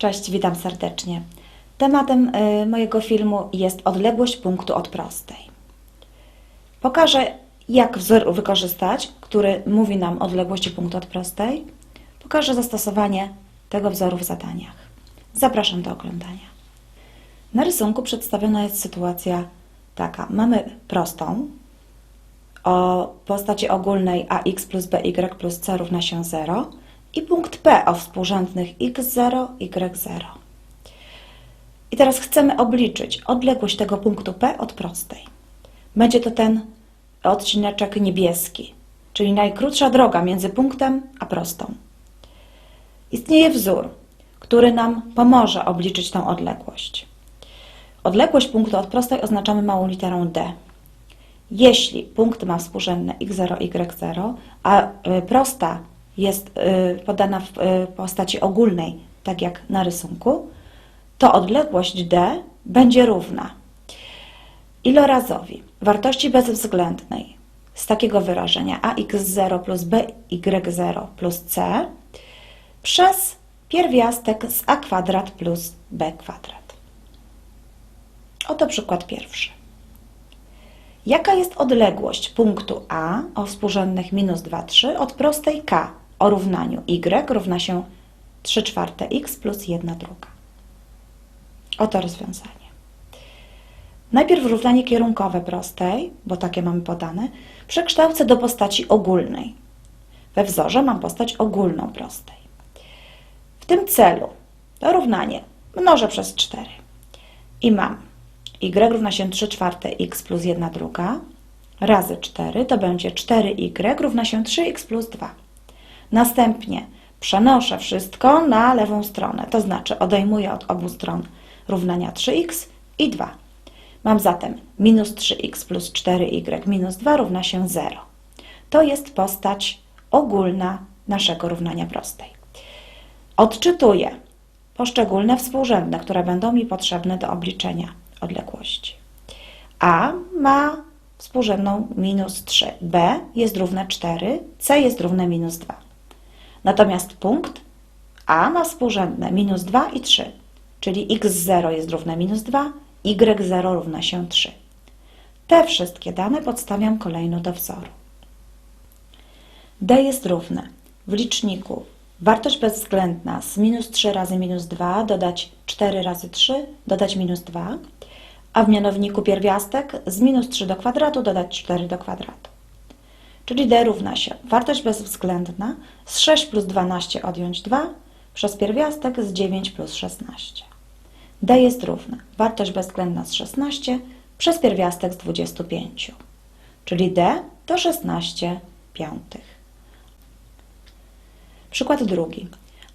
Cześć, witam serdecznie. Tematem y, mojego filmu jest odległość punktu od prostej. Pokażę, jak wzór wykorzystać, który mówi nam o odległości punktu od prostej. Pokażę zastosowanie tego wzoru w zadaniach. Zapraszam do oglądania. Na rysunku przedstawiona jest sytuacja taka. Mamy prostą o postaci ogólnej ax plus by plus c równa się 0 i punkt P o współrzędnych x0, y0. I teraz chcemy obliczyć odległość tego punktu P od prostej. Będzie to ten odcineczek niebieski, czyli najkrótsza droga między punktem a prostą. Istnieje wzór, który nam pomoże obliczyć tą odległość. Odległość punktu od prostej oznaczamy małą literą d. Jeśli punkt ma współrzędne x0, y0, a y, prosta jest y, podana w y, postaci ogólnej, tak jak na rysunku, to odległość d będzie równa ilorazowi wartości bezwzględnej z takiego wyrażenia ax0 plus by0 plus c przez pierwiastek z a kwadrat plus b kwadrat. Oto przykład pierwszy. Jaka jest odległość punktu A o współrzędnych minus 2, 3 od prostej K o równaniu y równa się 3 czwarte x plus 1 druga? Oto rozwiązanie. Najpierw równanie kierunkowe prostej, bo takie mamy podane, przekształcę do postaci ogólnej. We wzorze mam postać ogólną prostej. W tym celu to równanie mnożę przez 4 i mam y równa się 3 czwarte x plus 1 druga razy 4 to będzie 4y równa się 3x plus 2. Następnie przenoszę wszystko na lewą stronę, to znaczy odejmuję od obu stron równania 3x i 2. Mam zatem minus 3x plus 4y minus 2 równa się 0. To jest postać ogólna naszego równania prostej. Odczytuję poszczególne współrzędne, które będą mi potrzebne do obliczenia odległości. A ma współrzędną minus 3, B jest równe 4, C jest równe minus 2. Natomiast punkt A ma współrzędne minus 2 i 3, czyli x0 jest równe minus 2, y0 równa się 3. Te wszystkie dane podstawiam kolejno do wzoru. D jest równe w liczniku wartość bezwzględna z minus 3 razy minus 2 dodać 4 razy 3 dodać minus 2, a w mianowniku pierwiastek z minus 3 do kwadratu dodać 4 do kwadratu. Czyli d równa się wartość bezwzględna z 6 plus 12 odjąć 2 przez pierwiastek z 9 plus 16. d jest równa wartość bezwzględna z 16 przez pierwiastek z 25. Czyli d to 16 piątych. Przykład drugi.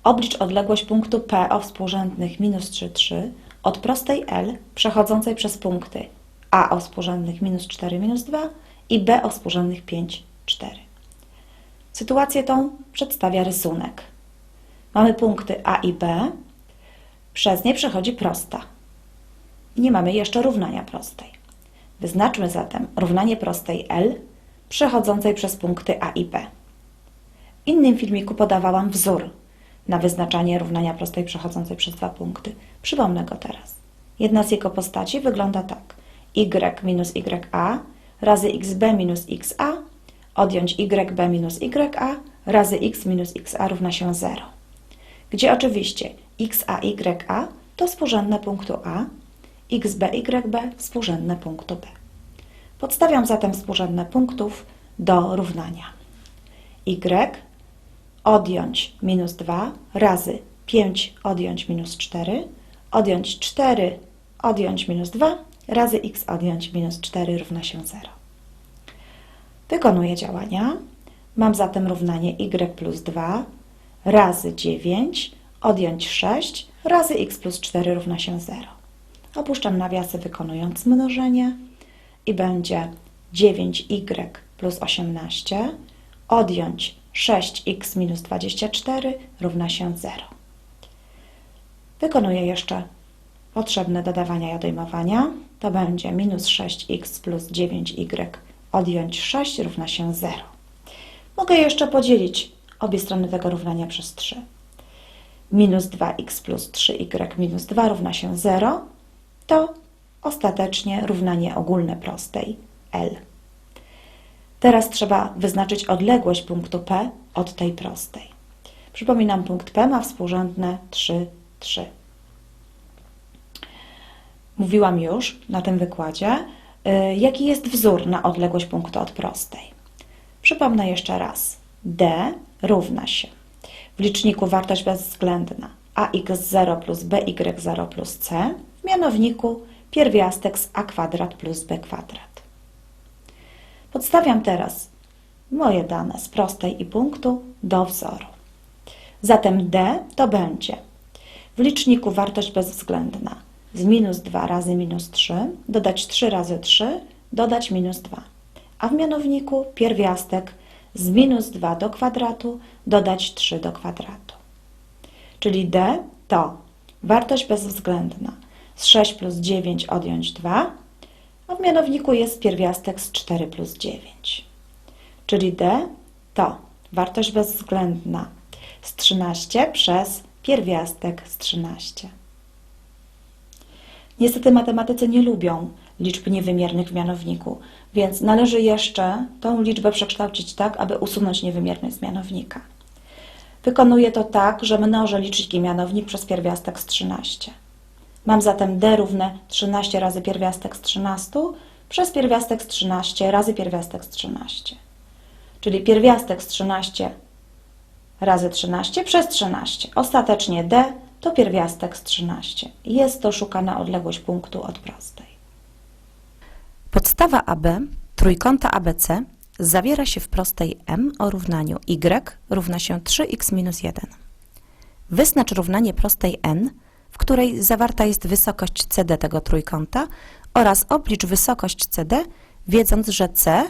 Oblicz odległość punktu P o współrzędnych minus 3, 3 od prostej L przechodzącej przez punkty A o współrzędnych minus 4, minus 2 i B o współrzędnych 5, 4. Sytuację tą przedstawia rysunek. Mamy punkty A i B, przez nie przechodzi prosta. Nie mamy jeszcze równania prostej. Wyznaczmy zatem równanie prostej L przechodzącej przez punkty A i B. W innym filmiku podawałam wzór na wyznaczanie równania prostej przechodzącej przez dwa punkty. Przypomnę go teraz. Jedna z jego postaci wygląda tak. y minus ya razy xb minus xa odjąć yb minus ya razy x minus xa równa się 0. Gdzie oczywiście x a y a to współrzędne punktu a, xb yb współrzędne punktu b. Podstawiam zatem współrzędne punktów do równania. y odjąć minus 2 razy 5 odjąć minus 4, odjąć 4 odjąć minus 2 razy x odjąć minus 4 równa się 0. Wykonuję działania. Mam zatem równanie y plus 2 razy 9 odjąć 6 razy x plus 4 równa się 0. Opuszczam nawiasy wykonując mnożenie i będzie 9y plus 18 odjąć 6x minus 24 równa się 0. Wykonuję jeszcze potrzebne dodawania i odejmowania. To będzie minus 6x plus 9y odjąć 6 równa się 0. Mogę jeszcze podzielić obie strony tego równania przez 3. minus 2x plus 3y minus 2 równa się 0, to ostatecznie równanie ogólne prostej L. Teraz trzeba wyznaczyć odległość punktu P od tej prostej. Przypominam, punkt P ma współrzędne 3, 3. Mówiłam już na tym wykładzie, y, jaki jest wzór na odległość punktu od prostej. Przypomnę jeszcze raz. D równa się w liczniku wartość bezwzględna ax0 plus by0 plus c, w mianowniku pierwiastek z a kwadrat plus b kwadrat. Podstawiam teraz moje dane z prostej i punktu do wzoru. Zatem d to będzie w liczniku wartość bezwzględna z minus 2 razy minus 3, dodać 3 razy 3, dodać minus 2. A w mianowniku pierwiastek z minus 2 do kwadratu dodać 3 do kwadratu. Czyli d to wartość bezwzględna z 6 plus 9 odjąć 2, a w mianowniku jest pierwiastek z 4 plus 9. Czyli d to wartość bezwzględna z 13 przez pierwiastek z 13. Niestety matematycy nie lubią liczb niewymiernych w mianowniku, więc należy jeszcze tą liczbę przekształcić tak, aby usunąć niewymierność z mianownika. Wykonuję to tak, że mnożę licznik i mianownik przez pierwiastek z 13. Mam zatem d równe 13 razy pierwiastek z 13 przez pierwiastek z 13 razy pierwiastek z 13. Czyli pierwiastek z 13 razy 13 przez 13. Ostatecznie d to pierwiastek z 13. Jest to szukana odległość punktu od prostej. Podstawa AB trójkąta ABC zawiera się w prostej m o równaniu y równa się 3x minus 1. Wyznacz równanie prostej n, w której zawarta jest wysokość CD tego trójkąta oraz oblicz wysokość CD, wiedząc, że C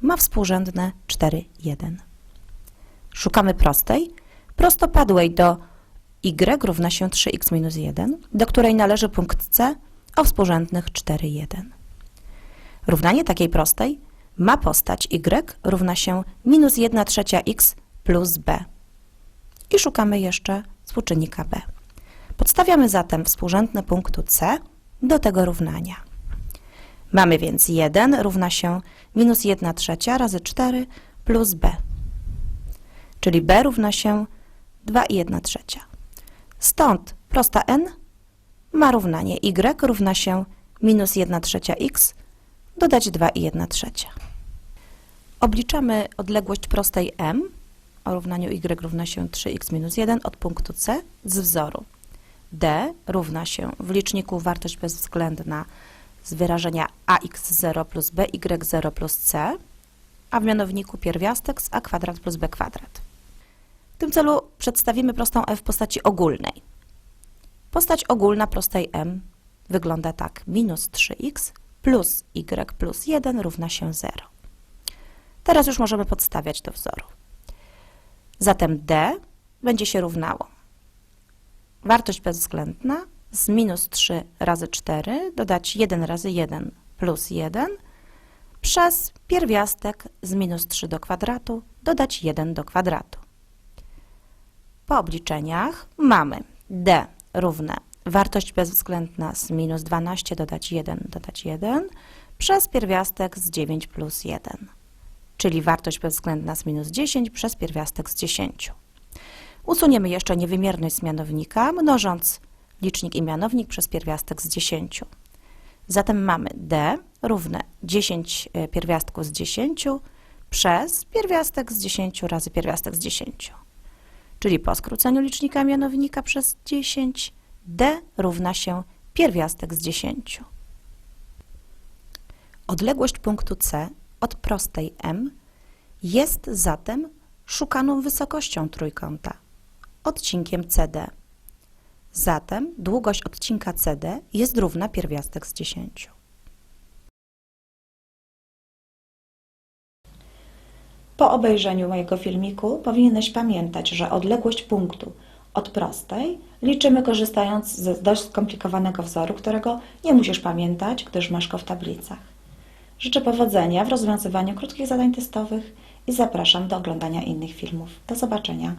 ma współrzędne 4, 1. Szukamy prostej, prostopadłej do y równa się 3x minus 1, do której należy punkt C o współrzędnych 4, 1. Równanie takiej prostej ma postać y równa się minus 1 trzecia x plus b. I szukamy jeszcze współczynnika b. Podstawiamy zatem współrzędne punktu c do tego równania. Mamy więc 1 równa się minus 1 trzecia razy 4 plus b. Czyli b równa się 2 i 1 trzecia. Stąd prosta n ma równanie y równa się minus 1 trzecia x dodać 2 i 1 trzecia. Obliczamy odległość prostej m o równaniu y równa się 3x minus 1 od punktu C z wzoru. d równa się w liczniku wartość bezwzględna z wyrażenia ax0 plus by0 plus c, a w mianowniku pierwiastek z a kwadrat plus b kwadrat. Tym celu przedstawimy prostą f w postaci ogólnej. Postać ogólna prostej m wygląda tak. Minus 3x plus y plus 1 równa się 0. Teraz już możemy podstawiać do wzoru. Zatem d będzie się równało. Wartość bezwzględna z minus 3 razy 4 dodać 1 razy 1 plus 1 przez pierwiastek z minus 3 do kwadratu dodać 1 do kwadratu. Po obliczeniach mamy d równe wartość bezwzględna z minus 12 dodać 1 dodać 1 przez pierwiastek z 9 plus 1, czyli wartość bezwzględna z minus 10 przez pierwiastek z 10. Usuniemy jeszcze niewymierność z mianownika, mnożąc licznik i mianownik przez pierwiastek z 10. Zatem mamy d równe 10 e, pierwiastków z 10 przez pierwiastek z 10 razy pierwiastek z 10. Czyli po skróceniu licznika mianownika przez 10 d równa się pierwiastek z 10. Odległość punktu C od prostej m jest zatem szukaną wysokością trójkąta, odcinkiem CD. Zatem długość odcinka CD jest równa pierwiastek z 10. Po obejrzeniu mojego filmiku powinieneś pamiętać, że odległość punktu od prostej liczymy korzystając z dość skomplikowanego wzoru, którego nie musisz pamiętać, gdyż masz go w tablicach. Życzę powodzenia w rozwiązywaniu krótkich zadań testowych i zapraszam do oglądania innych filmów. Do zobaczenia.